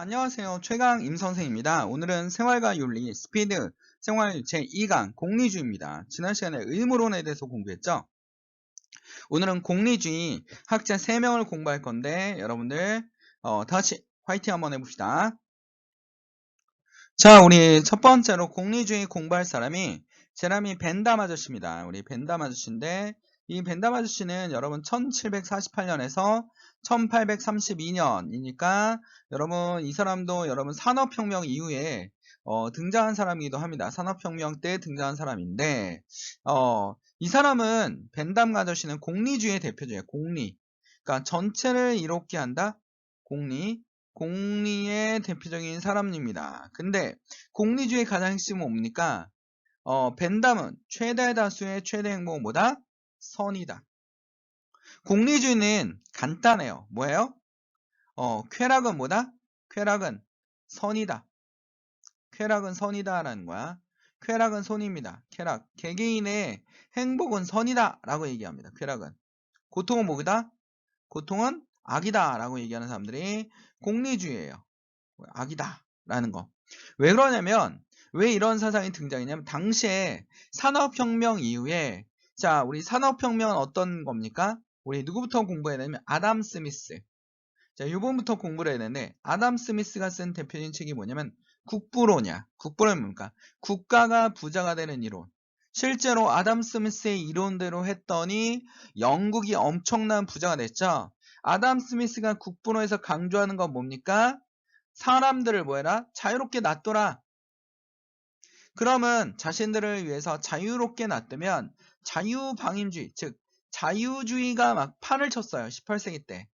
안녕하세요. 최강 임선생입니다. 오늘은 생활과 윤리, 스피드, 생활 제2강 공리주의입니다. 지난 시간에 의무론에 대해서 공부했죠? 오늘은 공리주의 학자 3명을 공부할 건데 여러분들 어, 다시 화이팅 한번 해봅시다. 자, 우리 첫 번째로 공리주의 공부할 사람이 제라미 벤담 아저씨입니다. 우리 벤담 아저씨인데 이 벤담 아저씨는 여러분 1748년에서 1832년이니까 여러분 이 사람도 여러분 산업혁명 이후에 어, 등장한 사람이기도 합니다. 산업혁명 때 등장한 사람인데 어, 이 사람은 벤담 아저씨는 공리주의 대표주예요. 공리. 그러니까 전체를 이롭게 한다. 공리. 공리의 대표적인 사람입니다. 근데 공리주의 가장 핵심은 뭡니까? 어, 벤담은 최대 다수의 최대 행복은 뭐다? 선이다. 공리주의는 간단해요. 뭐예요? 어, 쾌락은 뭐다? 쾌락은 선이다. 쾌락은 선이다라는 거야. 쾌락은 선입니다. 쾌락. 개개인의 행복은 선이다. 라고 얘기합니다. 쾌락은. 고통은 뭐다? 고통은 악이다. 라고 얘기하는 사람들이 공리주의예요. 악이다. 라는 거. 왜 그러냐면, 왜 이런 사상이 등장했냐면, 당시에 산업혁명 이후에, 자, 우리 산업혁명은 어떤 겁니까? 우리 누구부터 공부해야 되냐면, 아담 스미스. 자, 이번부터 공부를 해야 되는데, 아담 스미스가 쓴 대표적인 책이 뭐냐면, 국부론이야. 국부론은 뭡니까? 국가가 부자가 되는 이론. 실제로 아담 스미스의 이론대로 했더니 영국이 엄청난 부자가 됐죠. 아담 스미스가 국부론에서 강조하는 건 뭡니까? 사람들을 뭐해라? 자유롭게 놔둬라. 그러면 자신들을 위해서 자유롭게 놔두면 자유방임주의, 즉 자유주의가 막 판을 쳤어요. 18세기 때.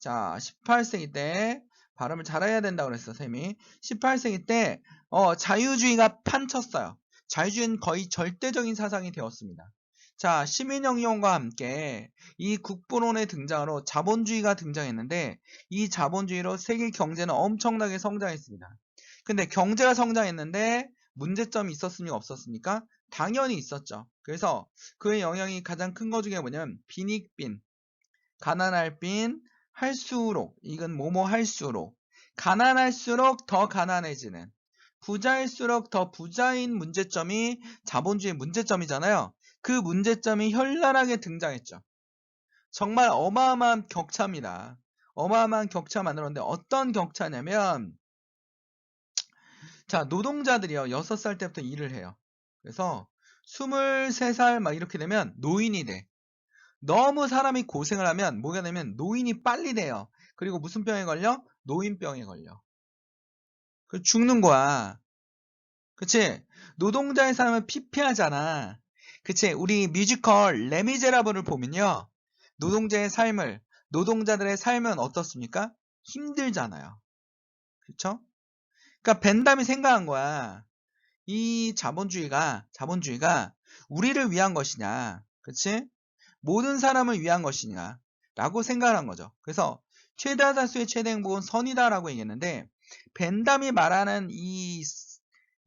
자, 18세기 때 발음을 잘해야 된다고 그랬어, 쌤이. 18세기 때 어, 자유주의가 판쳤어요. 자유주의는 거의 절대적인 사상이 되었습니다. 자, 시민혁명과 함께 이 국부론의 등장으로 자본주의가 등장했는데 이 자본주의로 세계 경제는 엄청나게 성장했습니다. 근데 경제가 성장했는데 문제점이 있었습니까? 없었습니까? 당연히 있었죠. 그래서 그의 영향이 가장 큰 것 중에 뭐냐면 빈익빈, 가난할 빈, 할수록 이건 뭐뭐 할수록 가난할수록 더 가난해지는 부자일수록 더 부자인 문제점이 자본주의 문제점이잖아요. 그 문제점이 현란하게 등장했죠. 정말 어마어마한 격차입니다. 어마어마한 격차 만들었는데 어떤 격차냐면 자 노동자들이요 6살 때부터 일을 해요. 그래서 23살 막 이렇게 되면 노인이 돼. 너무 사람이 고생을 하면 뭐가 되면 노인이 빨리 돼요. 그리고 무슨 병에 걸려? 노인병에 걸려. 그 죽는 거야. 그치? 노동자의 삶은 피폐하잖아. 그치? 우리 뮤지컬 레미제라블을 보면요. 노동자의 삶을, 노동자들의 삶은 어떻습니까? 힘들잖아요. 그쵸? 그러니까 벤담이 생각한 거야. 이 자본주의가, 자본주의가 우리를 위한 것이냐. 그치? 모든 사람을 위한 것이냐. 라고 생각을 한 거죠. 그래서 최다 다수의 최대 행복은 선이다라고 얘기했는데 벤담이 말하는 이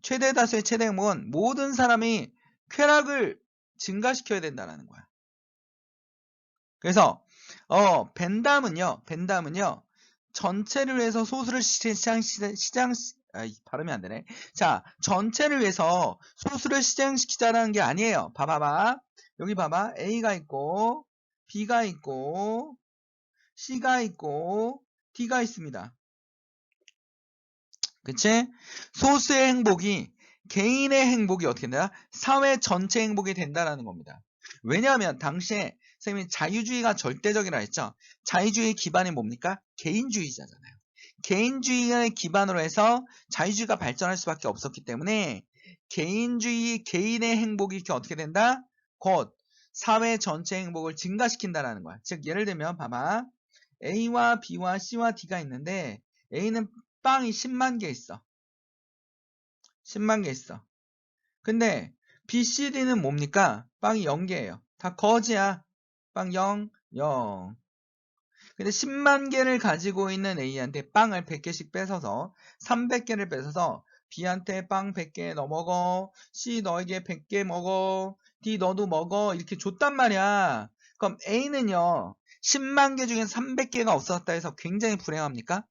최대 다수의 최대 행복은 모든 사람이 쾌락을 증가시켜야 된다는 거야. 그래서 어 벤담은요, 벤담은요 전체를 위해서 소수를 시장 시장, 시장 아, 발음이 안 되네. 자, 전체를 위해서 소수를 시장시키자는 게 아니에요. 봐봐봐. 여기 봐봐. A가 있고, B가 있고, C가 있고, D가 있습니다. 그치? 소수의 행복이 개인의 행복이 어떻게 된다? 사회 전체 행복이 된다라는 겁니다. 왜냐하면 당시에 선생님이 자유주의가 절대적이라 했죠. 자유주의 기반이 뭡니까? 개인주의자잖아요. 개인주의를 기반으로 해서 자유주의가 발전할 수밖에 없었기 때문에 개인주의, 개인의 행복이 이렇게 어떻게 된다? 곧 사회 전체 행복을 증가시킨다라는 거야. 즉 예를 들면 봐봐. A와 B와 C와 D가 있는데 A는 빵이 10만 개 있어. 10만 개 있어. 근데 B, C, D는 뭡니까? 빵이 0개예요. 다 거지야. 빵 0, 0. 근데 10만 개를 가지고 있는 A한테 빵을 100개씩 뺏어서 300개를 뺏어서 B한테 빵 100개 너 먹어. C 너에게 100개 먹어. D 너도 먹어. 이렇게 줬단 말이야. 그럼 A는요. 10만 개 중에 300개가 없었다 해서 굉장히 불행합니까?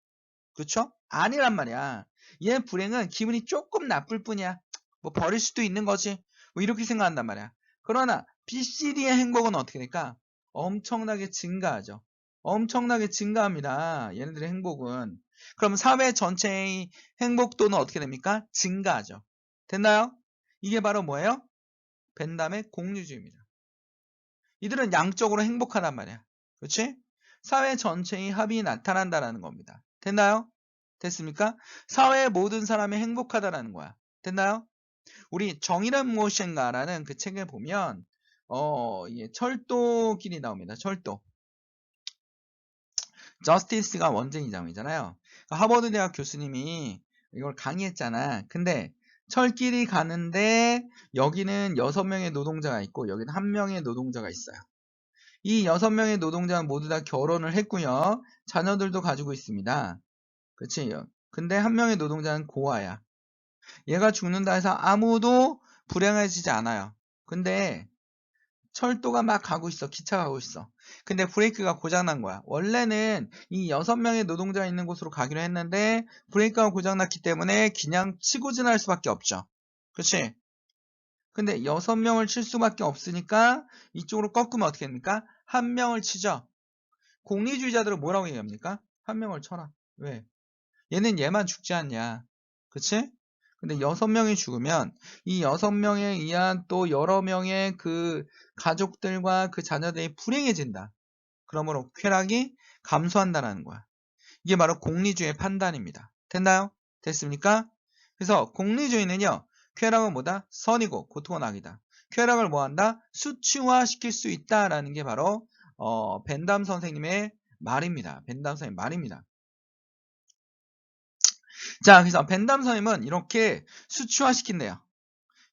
그렇죠? 아니란 말이야. 얘 불행은 기분이 조금 나쁠 뿐이야. 뭐 버릴 수도 있는 거지. 뭐 이렇게 생각한단 말이야. 그러나 B, C, D의 행복은 어떻게 될까? 엄청나게 증가하죠. 엄청나게 증가합니다. 얘네들의 행복은. 그럼 사회 전체의 행복도는 어떻게 됩니까? 증가하죠. 됐나요? 이게 바로 뭐예요? 벤담의 공유주의입니다. 이들은 양적으로 행복하단 말이야. 그렇지? 사회 전체의 합이 나타난다라는 겁니다. 됐나요? 됐습니까? 사회의 모든 사람이 행복하다라는 거야. 됐나요? 우리 정의란 무엇인가라는 그 책을 보면 어, 예, 철도길이 나옵니다. 철도. 저스티스가 원쟁이장이잖아요. 하버드 대학 교수님이 이걸 강의했잖아. 근데 철길이 가는데 여기는 여섯 명의 노동자가 있고 여기는 한 명의 노동자가 있어요. 이 여섯 명의 노동자는 모두 다 결혼을 했고요. 자녀들도 가지고 있습니다. 그치? 근데 한 명의 노동자는 고아야. 얘가 죽는다 해서 아무도 불행해지지 않아요. 근데 철도가 막 가고 있어. 기차 가고 있어. 근데 브레이크가 고장난 거야. 원래는 이 여섯 명의 노동자가 있는 곳으로 가기로 했는데 브레이크가 고장났기 때문에 그냥 치고 지날 수밖에 없죠. 그치? 근데 여섯 명을 칠 수밖에 없으니까 이쪽으로 꺾으면 어떻게 됩니까? 한 명을 치죠. 공리주의자들은 뭐라고 얘기합니까? 한 명을 쳐라. 왜? 얘는 얘만 죽지 않냐. 그치? 근데 여섯 명이 죽으면 이 여섯 명에 의한 또 여러 명의 그 가족들과 그 자녀들이 불행해진다. 그러므로 쾌락이 감소한다는 거야. 이게 바로 공리주의 판단입니다. 됐나요? 됐습니까? 그래서 공리주의는요. 쾌락은 뭐다? 선이고 고통은 악이다. 쾌락을 뭐한다? 수치화시킬 수 있다라는 게 바로 어, 벤담 선생님의 말입니다. 벤담 선생님 말입니다. 자, 그래서 벤담 선생님은 이렇게 수치화시킨대요.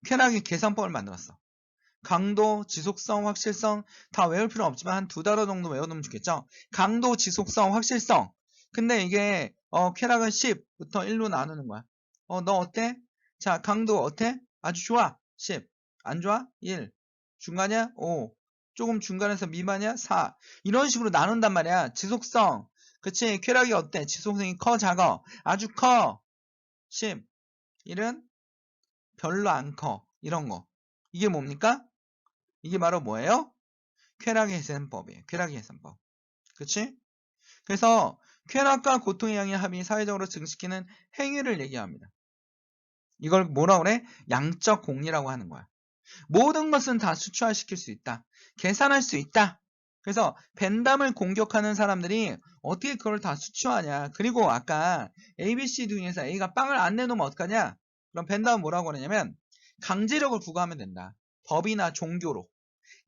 쾌락의 계산법을 만들었어. 강도, 지속성, 확실성 다 외울 필요 없지만 한두 달어 정도 외워두면 좋겠죠. 강도, 지속성, 확실성. 근데 이게 어, 쾌락은 10부터 1로 나누는 거야. 어, 너 어때? 자, 강도 어때? 아주 좋아. 10. 안 좋아? 1. 중간이야? 5. 조금 중간에서 미만이야? 4. 이런 식으로 나눈단 말이야. 지속성. 그치? 쾌락이 어때? 지속성이 커, 작아? 아주 커. 10. 1은 별로 안 커. 이런 거. 이게 뭡니까? 이게 바로 뭐예요? 쾌락의 해산법이에요. 쾌락의 해산법. 그치? 그래서 쾌락과 고통의 양의 합이 사회적으로 증식시키는 행위를 얘기합니다. 이걸 뭐라 그래? 양적 공리라고 하는 거야. 모든 것은 다 수치화시킬 수 있다. 계산할 수 있다. 그래서 벤담을 공격하는 사람들이 어떻게 그걸 다 수치화하냐. 그리고 아까 ABC 중에서 A가 빵을 안 내놓으면 어떡하냐? 그럼 벤담은 뭐라고 하냐면 강제력을 부과하면 된다. 법이나 종교로.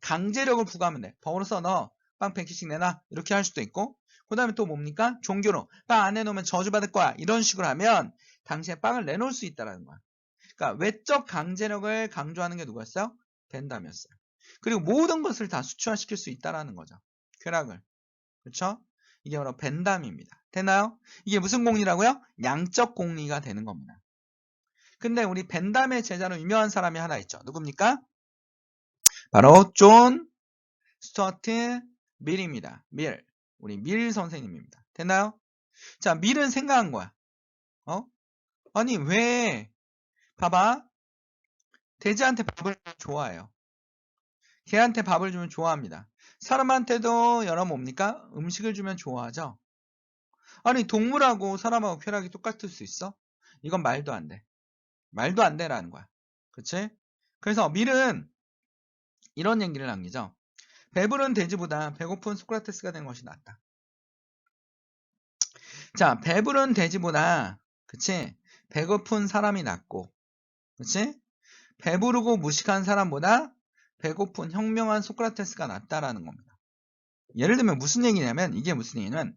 강제력을 부과하면 돼. 법으로서 너 빵 100개씩 내놔. 이렇게 할 수도 있고 그 다음에 또 뭡니까? 종교로. 빵 안 내놓으면 저주받을 거야. 이런 식으로 하면 당신의 빵을 내놓을 수 있다는 거야. 그러니까 외적 강제력을 강조하는 게 누구였어요? 벤담이었어요. 그리고 모든 것을 다 수치화시킬 수 있다라는 거죠. 쾌락을. 그렇죠? 이게 바로 벤담입니다. 되나요? 이게 무슨 공리라고요? 양적 공리가 되는 겁니다. 근데 우리 벤담의 제자로 유명한 사람이 하나 있죠. 누굽니까? 바로 존 스튜어트 밀입니다. 밀. 우리 밀 선생님입니다. 됐나요? 자, 밀은 생각한 거야. 어? 아니, 왜? 봐봐. 돼지한테 밥을 좋아해요. 개한테 밥을 주면 좋아합니다. 사람한테도 여러 뭡니까? 음식을 주면 좋아하죠? 아니, 동물하고 사람하고 쾌락이 똑같을 수 있어? 이건 말도 안 돼. 말도 안 돼라는 거야. 그치? 그래서 밀은 이런 얘기를 남기죠. 배부른 돼지보다 배고픈 소크라테스가 된 것이 낫다. 자, 배부른 돼지보다, 그치? 배고픈 사람이 낫고, 그치? 배부르고 무식한 사람보다 배고픈 현명한 소크라테스가 낫다라는 겁니다. 예를 들면 무슨 얘기냐면, 이게 무슨 얘기냐면,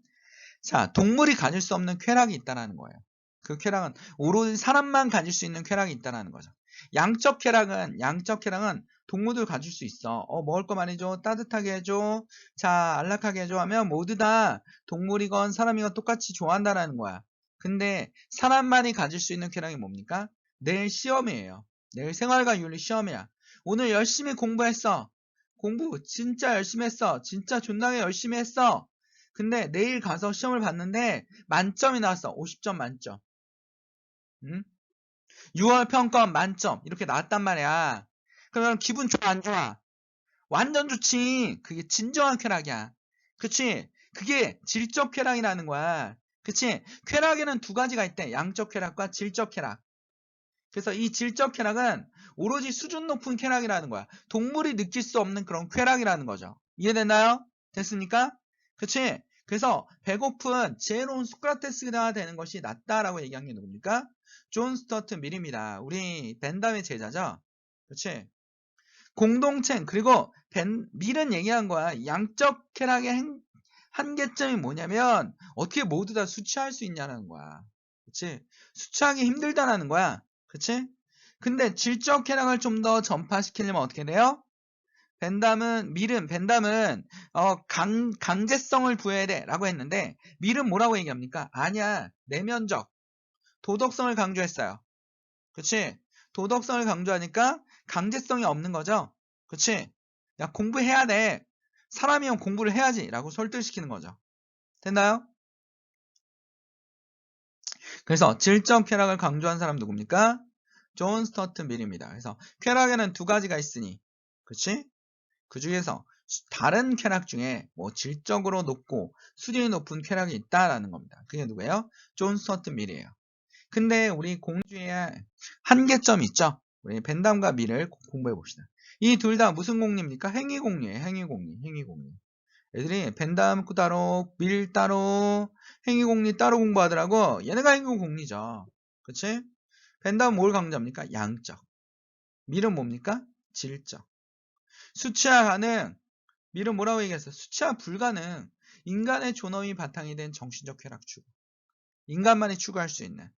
자, 동물이 가질 수 없는 쾌락이 있다라는 거예요. 그 쾌락은 오로지 사람만 가질 수 있는 쾌락이 있다라는 거죠. 양적 쾌락은 양적 쾌락은 동물들 가질 수 있어. 어, 먹을 거 많이 줘, 따뜻하게 해줘, 자, 안락하게 해줘 하면 모두 다 동물이건 사람이건 똑같이 좋아한다라는 거야. 근데 사람만이 가질 수 있는 쾌락이 뭡니까? 내일 시험이에요. 내일 생활과 윤리 시험이야. 오늘 열심히 공부했어. 공부 진짜 열심히 했어. 진짜 존나게 열심히 했어. 근데 내일 가서 시험을 봤는데 만점이 나왔어. 50점 만점. 응? 6월 평가원 만점 이렇게 나왔단 말이야. 그러면 기분 좋아 안 좋아? 완전 좋지. 그게 진정한 쾌락이야. 그치? 그게 질적 쾌락이라는 거야. 그치? 쾌락에는 두 가지가 있대. 양적 쾌락과 질적 쾌락. 그래서 이 질적 쾌락은 오로지 수준 높은 쾌락이라는 거야. 동물이 느낄 수 없는 그런 쾌락이라는 거죠. 이해됐나요? 됐습니까? 그치? 그래서 배고픈 지혜로운 소크라테스가 되는 것이 낫다라고 얘기한 게 누굽니까? 존 스터트 밀입니다. 우리 벤담의 제자죠? 그치? 공동체 그리고 벤, 밀은 얘기한 거야. 양적 쾌락의 행- 한계점이 뭐냐면 어떻게 모두 다 수치할 수 있냐는 거야. 그치? 수치하기 힘들다라는 거야. 그치? 근데 질적 쾌락을 좀 더 전파시키려면 어떻게 돼요? 벤담은 밀은 벤담은 어, 강, 강제성을 부여해야 돼라고 했는데 밀은 뭐라고 얘기합니까? 아니야 내면적 도덕성을 강조했어요. 그치? 도덕성을 강조하니까 강제성이 없는 거죠. 그치? 야 공부해야 돼. 사람이면 공부를 해야지 라고 설득시키는 거죠. 됐나요? 그래서 질적 쾌락을 강조한 사람 누굽니까? 존 스터튼 밀입니다. 그래서 쾌락에는 두 가지가 있으니 그치? 그 중에서 다른 쾌락 중에 뭐 질적으로 높고 수준이 높은 쾌락이 있다라는 겁니다. 그게 누구예요? 존 스터튼 밀이에요. 근데 우리 공주의 한계점이 있죠? 우리 벤담과 밀을 공부해 봅시다. 이 둘 다 무슨 공리입니까? 행위 공리예요. 행위 공리. 행위 공리. 애들이 벤담 따로, 밀 따로, 행위 공리 따로 공부하더라고. 얘네가 행위 공리죠. 그치? 벤담은 뭘 강조합니까? 양적. 밀은 뭡니까? 질적. 수치화 가능. 밀은 뭐라고 얘기했어? 수치화 불가능. 인간의 존엄이 바탕이 된 정신적 쾌락 추구. 인간만이 추구할 수 있는.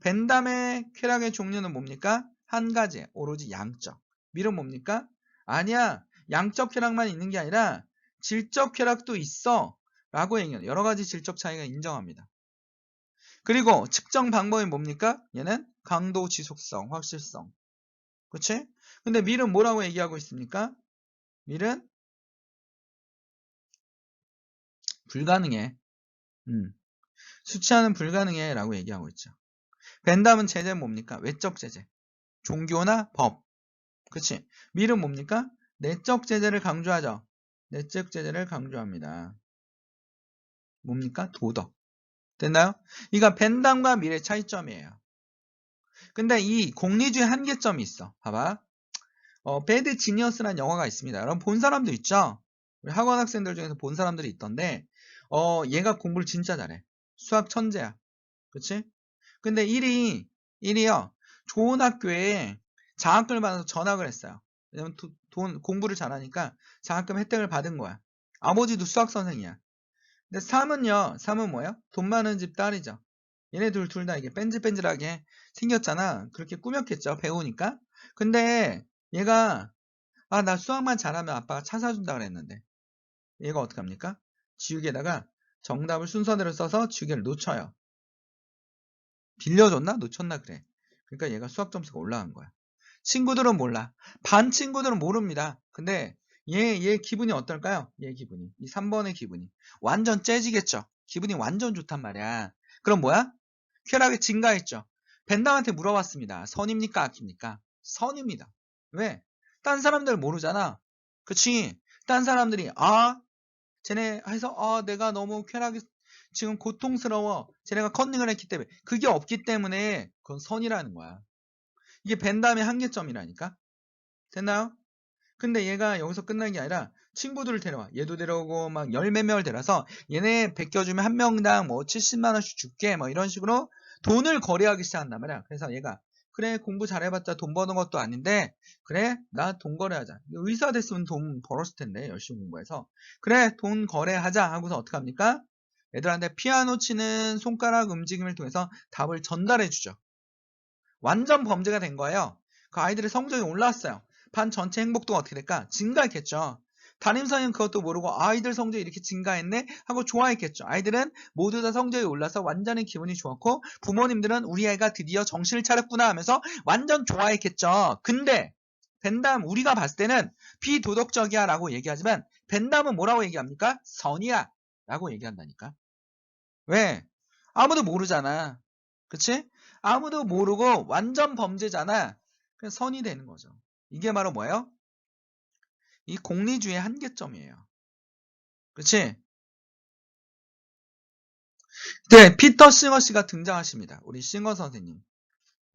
벤담의 쾌락의 종류는 뭡니까? 한 가지, 오로지 양적. 밀은 뭡니까? 아니야. 양적 쾌락만 있는 게 아니라 질적 쾌락도 있어. 라고 얘기해요. 여러 가지 질적 차이가 인정합니다. 그리고 측정 방법이 뭡니까? 얘는 강도, 지속성, 확실성. 그치? 근데 밀은 뭐라고 얘기하고 있습니까? 밀은 불가능해. 음. 수치화는 불가능해 라고 얘기하고 있죠. 벤담은 제재는 뭡니까? 외적 제재. 종교나 법. 그치? 밀은 뭡니까? 내적 제재를 강조하죠. 내적 제재를 강조합니다. 뭡니까? 도덕. 됐나요? 이가 벤담과 밀의 차이점이에요. 근데 이 공리주의 한계점이 있어. 봐봐. 어, 배드 지니어스라는 영화가 있습니다. 여러분 본 사람도 있죠? 우리 학원 학생들 중에서 본 사람들이 있던데, 어, 얘가 공부를 진짜 잘해. 수학 천재야. 그치? 근데 1위, 1위요. 좋은 학교에 장학금을 받아서 전학을 했어요. 왜냐면 도- 돈, 공부를 잘하니까 장학금 혜택을 받은 거야. 아버지도 수학 선생이야. 근데 3은요, 3은 뭐예요? 돈 많은 집 딸이죠. 얘네 둘, 둘다 이게 뺀질뺀질하게 생겼잖아. 그렇게 꾸몄겠죠. 배우니까. 근데 얘가, 아, 나 수학만 잘하면 아빠가 차 사준다 그랬는데. 얘가 어떡합니까? 지우개에다가 정답을 순서대로 써서 지우개를 놓쳐요. 빌려줬나? 놓쳤나? 그래. 그러니까 얘가 수학 점수가 올라간 거야. 친구들은 몰라. 반 친구들은 모릅니다. 근데 얘, 얘 기분이 어떨까요? 얘 기분이. 이 3번의 기분이. 완전 째지겠죠? 기분이 완전 좋단 말이야. 그럼 뭐야? 쾌락이 증가했죠. 벤담한테 물어봤습니다. 선입니까? 악입니까? 선입니다. 왜? 딴 사람들 모르잖아. 그치? 딴 사람들이, 아, 쟤네 해서, 아, 내가 너무 쾌락이 지금 고통스러워. 쟤네가 컨닝을 했기 때문에. 그게 없기 때문에 그건 선이라는 거야. 이게 벤담의 한계점이라니까? 됐나요? 근데 얘가 여기서 끝난 게 아니라 친구들을 데려와. 얘도 데려오고 막 열 몇 명을 데려서 얘네 베껴주면 한 명당 뭐 70만 원씩 줄게 뭐 이런 식으로 돈을 거래하기 시작한단 말이야. 그래서 얘가 그래 공부 잘해봤자 돈 버는 것도 아닌데 그래 나 돈 거래하자. 의사 됐으면 돈 벌었을 텐데 열심히 공부해서 그래 돈 거래하자 하고서 어떻게 합니까? 애들한테 피아노 치는 손가락 움직임을 통해서 답을 전달해 주죠. 완전 범죄가 된 거예요. 그 아이들의 성적이 올라왔어요. 반 전체 행복도가 어떻게 될까? 증가했겠죠. 담임선생님 그것도 모르고 아이들 성적이 이렇게 증가했네 하고 좋아했겠죠. 아이들은 모두 다 성적이 올라서 완전히 기분이 좋았고 부모님들은 우리 아이가 드디어 정신을 차렸구나 하면서 완전 좋아했겠죠. 근데 벤담 우리가 봤을 때는 비도덕적이야 라고 얘기하지만 벤담은 뭐라고 얘기합니까? 선이야 라고 얘기한다니까. 왜? 아무도 모르잖아. 그치? 아무도 모르고 완전 범죄잖아. 그냥 선이 되는 거죠. 이게 바로 뭐예요? 이 공리주의 한계점이에요. 그치? 네, 피터 싱어 씨가 등장하십니다. 우리 싱어 선생님.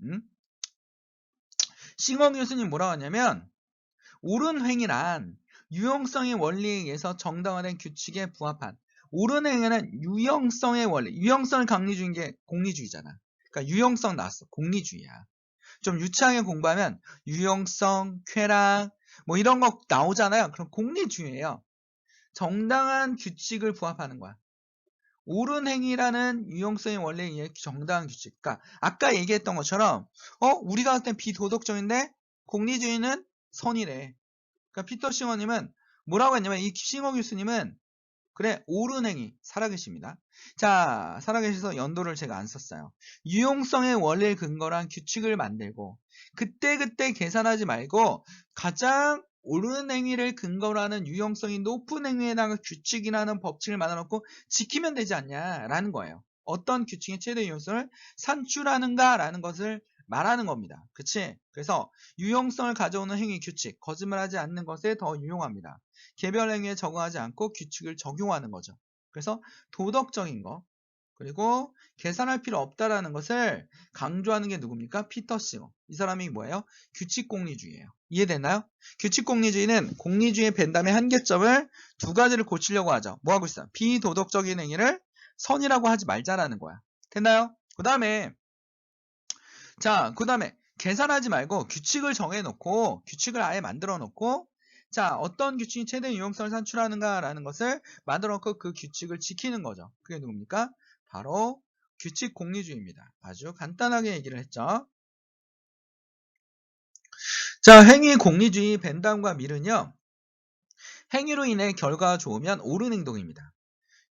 음? 싱어 교수님 뭐라고 하냐면, 옳은 행위란 유형성의 원리에 의해서 정당화된 규칙에 부합한 옳은 행위는 유형성의 원리, 유형성을 강조주인 게 공리주의잖아. 그러니까 유형성 나왔어. 공리주의야. 좀 유치하게 공부하면 유형성, 쾌락 뭐 이런 거 나오잖아요. 그럼 공리주의예요. 정당한 규칙을 부합하는 거야. 옳은 행위라는 유형성의 원리에 의해 정당한 규칙. 그러니까 아까 얘기했던 것처럼 어 우리가 할 땐 비도덕적인데 공리주의는 선이래. 그러니까 피터 싱어님은 뭐라고 했냐면 이 싱어 교수님은 그래 행위 살아계십니다. 자 살아계셔서 연도를 제가 안 썼어요. 유용성의 원리를 근거로 한 규칙을 만들고 그때 그때 계산하지 말고 가장 옳은 행위를 근거로 하는 유용성이 높은 행위에다가 규칙이라는 법칙을 만들어놓고 지키면 되지 않냐라는 거예요. 어떤 규칙의 최대 유용성을 산출하는가라는 것을 말하는 겁니다. 그치? 그래서 유용성을 가져오는 행위 규칙, 거짓말하지 않는 것에 더 유용합니다. 개별 행위에 적응하지 않고 규칙을 적용하는 거죠. 그래서 도덕적인 거, 그리고 계산할 필요 없다라는 것을 강조하는 게 누굽니까? 피터 싱어. 이 사람이 뭐예요? 규칙 공리주의예요. 이해됐나요? 규칙 공리주의는 공리주의 벤담의 한계점을 두 가지를 고치려고 하죠. 뭐 하고 있어요? 비도덕적인 행위를 선이라고 하지 말자라는 거야. 됐나요? 그 다음에 자, 그 다음에 계산하지 말고 규칙을 정해놓고 규칙을 아예 만들어 놓고 자, 어떤 규칙이 최대 유용성을 산출하는가라는 것을 만들어 놓고 그 규칙을 지키는 거죠. 그게 누굽니까? 바로 규칙 공리주의입니다. 아주 간단하게 얘기를 했죠. 자, 행위 공리주의 벤담과 밀은요. 행위로 인해 결과가 좋으면 옳은 행동입니다.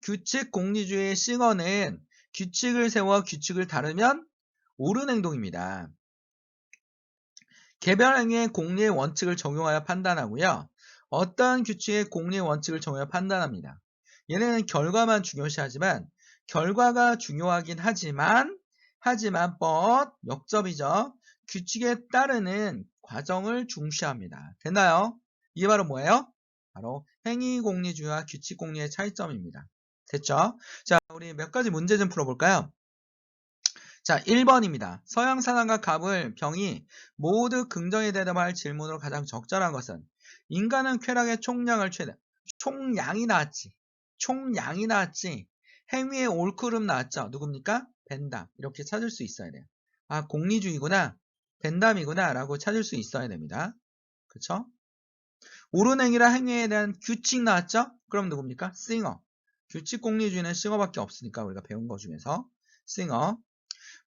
규칙 공리주의의 싱어는 규칙을 세워 규칙을 다르면 옳은 행동입니다. 개별 행위의 공리의 원칙을 적용하여 판단하고요. 어떠한 규칙의 공리의 원칙을 적용하여 판단합니다. 얘네는 결과만 중요시하지만 결과가 중요하긴 하지만 하지만 법 역접이죠. 규칙에 따르는 과정을 중시합니다. 됐나요? 이게 바로 뭐예요? 바로 행위공리주의와 규칙공리의 차이점입니다. 됐죠? 자, 우리 몇 가지 문제 좀 풀어볼까요? 자, 1번입니다. 서양 사람과 갑을 병이 모두 긍정에 대답할 질문으로 가장 적절한 것은 인간은 쾌락의 총량을 최대 총량이 나왔지. 총량이 나왔지. 행위의 올크름 나왔죠. 누굽니까? 벤담. 이렇게 찾을 수 있어야 돼요. 아, 공리주의구나. 벤담이구나. 라고 찾을 수 있어야 됩니다. 그쵸? 옳은 행위라 행위에 대한 규칙 나왔죠? 그럼 누굽니까? 싱어. 규칙 공리주의는 싱어밖에 없으니까 우리가 배운 것 중에서 싱어.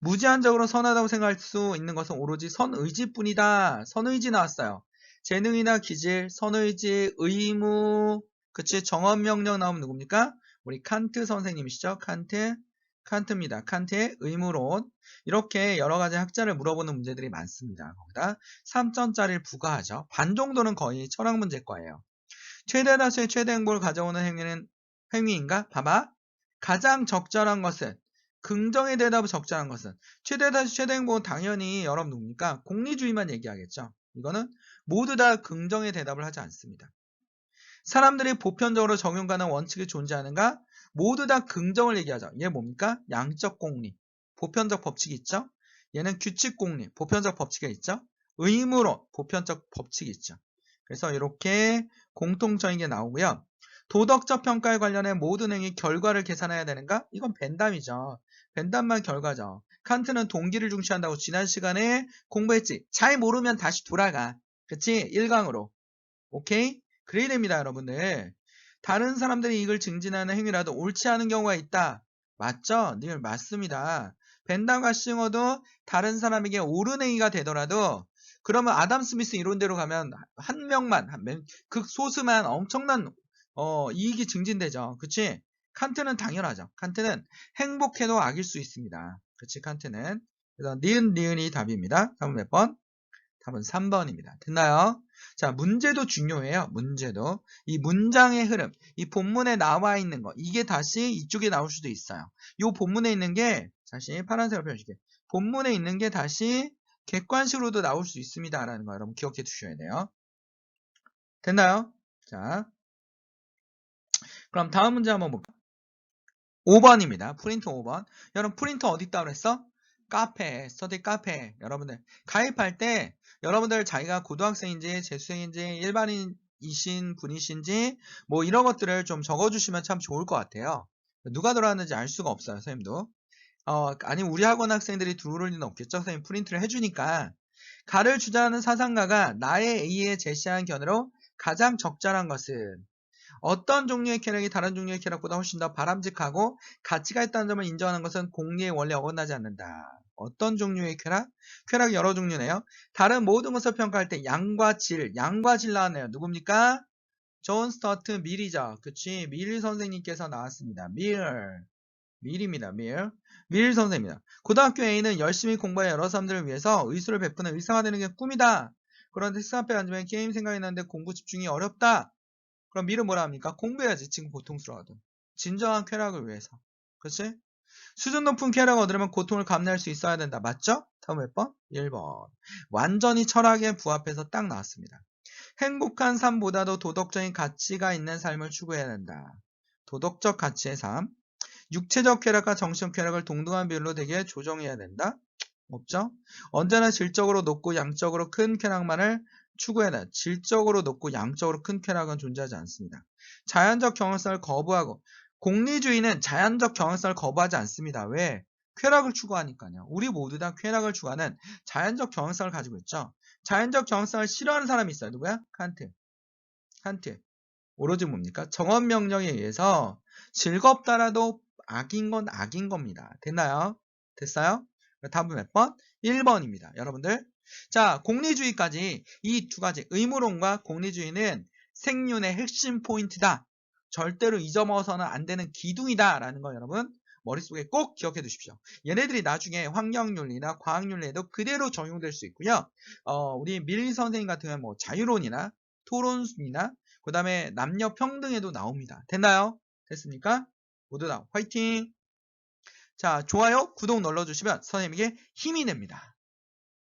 무제한적으로 선하다고 생각할 수 있는 것은 오로지 선의지뿐이다. 선의지 나왔어요. 재능이나 기질, 선의지, 의무, 그치? 정언명령 나오면 누굽니까? 우리 칸트 선생님이시죠? 칸트, 칸트입니다. 칸트의 의무론. 이렇게 여러 가지 학자를 물어보는 문제들이 많습니다. 거기다 3점짜리를 부과하죠. 반 정도는 거의 철학 문제과예요. 최대 다수의 최대 행복을 가져오는 행위는 행위인가? 봐봐. 가장 적절한 것은 긍정의 대답을 적절한 것은 최대 다수 최대 행복은 당연히 여러분 누굽니까? 공리주의만 얘기하겠죠. 이거는 모두 다 긍정의 대답을 하지 않습니다. 사람들이 보편적으로 적용 가능한 원칙이 존재하는가? 모두 다 긍정을 얘기하죠. 얘 뭡니까? 양적 공리. 보편적 법칙이 있죠? 얘는 규칙 공리. 보편적 법칙이 있죠? 의무로 보편적 법칙이 있죠. 그래서 이렇게 공통적인 게 나오고요. 도덕적 평가에 관련해 모든 행위 결과를 계산해야 되는가? 이건 벤담이죠. 벤담만 결과죠. 칸트는 동기를 중시한다고 지난 시간에 공부했지. 잘 모르면 다시 돌아가. 그치? 1강으로. 오케이? 그래야 됩니다, 여러분들. 다른 사람들이 이걸 증진하는 행위라도 옳지 않은 경우가 있다. 맞죠? 늘 맞습니다. 벤담과 싱어도 다른 사람에게 옳은 행위가 되더라도 그러면 아담 스미스 이론대로 가면 한 명만, 극소수만 엄청난 어, 이익이 증진되죠. 그치? 칸트는 당연하죠. 칸트는 행복해도 악일 수 있습니다. 그치? 칸트는. 그래서 니은, 니은이 답입니다. 답은 몇 번? 답은 3번입니다. 됐나요? 자, 문제도 중요해요. 문제도. 이 문장의 흐름, 이 본문에 나와 있는 거, 이게 다시 이쪽에 나올 수도 있어요. 이 본문에 있는 게, 다시 파란색으로 표시할게 본문에 있는 게 다시 객관식으로도 나올 수 있습니다라는 거 여러분 기억해 두셔야 돼요. 됐나요? 자, 그럼 다음 문제 한번 볼까요? 5번입니다. 프린터 5번. 여러분 프린터 어디 있다 그랬어? 카페, 스터디 카페. 여러분들 가입할 때 여러분들 자기가 고등학생인지 재수생인지 일반인이신 분이신지 뭐 이런 것들을 좀 적어주시면 참 좋을 것 같아요. 누가 들어왔는지 알 수가 없어요, 선생님도. 어, 아니 우리 학원 학생들이 들어올 리는 없겠죠. 선생님 프린트를 해주니까 가를 주장하는 사상가가 나의 A에 제시한 견해로 가장 적절한 것은 어떤 종류의 쾌락이 다른 종류의 쾌락보다 훨씬 더 바람직하고 가치가 있다는 점을 인정하는 것은 공리의 원리에 어긋나지 않는다. 어떤 종류의 쾌락? 쾌락이 여러 종류네요. 다른 모든 것을 평가할 때 양과 질, 양과 질 나왔네요. 누굽니까? 존 스터트 밀이죠. 그치? 밀 선생님께서 나왔습니다. 밀. 밀입니다. 밀. 밀 선생입니다. 고등학교 A는 열심히 공부해 여러 사람들을 위해서 의술을 베푸는 의사가 되는 게 꿈이다. 그런데 스 앞에 앉으면 게임 생각이 나는데 공부 집중이 어렵다. 그럼 밀은 뭐라 합니까? 공부해야지. 지금 고통스러워도. 진정한 쾌락을 위해서. 그렇지? 수준 높은 쾌락을 얻으려면 고통을 감내할 수 있어야 된다. 맞죠? 다음 몇 번? 1번. 완전히 철학에 부합해서 딱 나왔습니다. 행복한 삶보다도 도덕적인 가치가 있는 삶을 추구해야 된다. 도덕적 가치의 삶. 육체적 쾌락과 정신적 쾌락을 동등한 비율로 되게 조정해야 된다? 없죠? 언제나 질적으로 높고 양적으로 큰 쾌락만을 된다. 질적으로 높고 양적으로 큰 쾌락은 존재하지 않습니다. 자연적 경험성을 거부하고 공리주의는 자연적 경험성을 거부하지 않습니다. 왜? 쾌락을 추구하니까요. 우리 모두 다 쾌락을 추구하는 자연적 경험성을 가지고 있죠. 자연적 경험성을 싫어하는 사람이 있어요. 누구야? 칸트. 칸트. 오로지 뭡니까? 정원 명령에 의해서 즐겁다라도 악인 건 악인 겁니다. 됐나요? 됐어요? 답은 몇 번? 1번입니다. 여러분들. 자, 공리주의까지 이 두 가지 의무론과 공리주의는 생윤의 핵심 포인트다. 절대로 잊어먹어서는 안 되는 기둥이다. 라는 거 여러분 머릿속에 꼭 기억해 두십시오. 얘네들이 나중에 환경윤리나 과학윤리에도 그대로 적용될 수 있고요. 어, 우리 밀 선생님 같은 경우는 뭐 자유론이나 토론이나 그 다음에 남녀 평등에도 나옵니다. 됐나요? 됐습니까? 모두 다 화이팅! 자, 좋아요, 구독 눌러주시면 선생님에게 힘이 됩니다.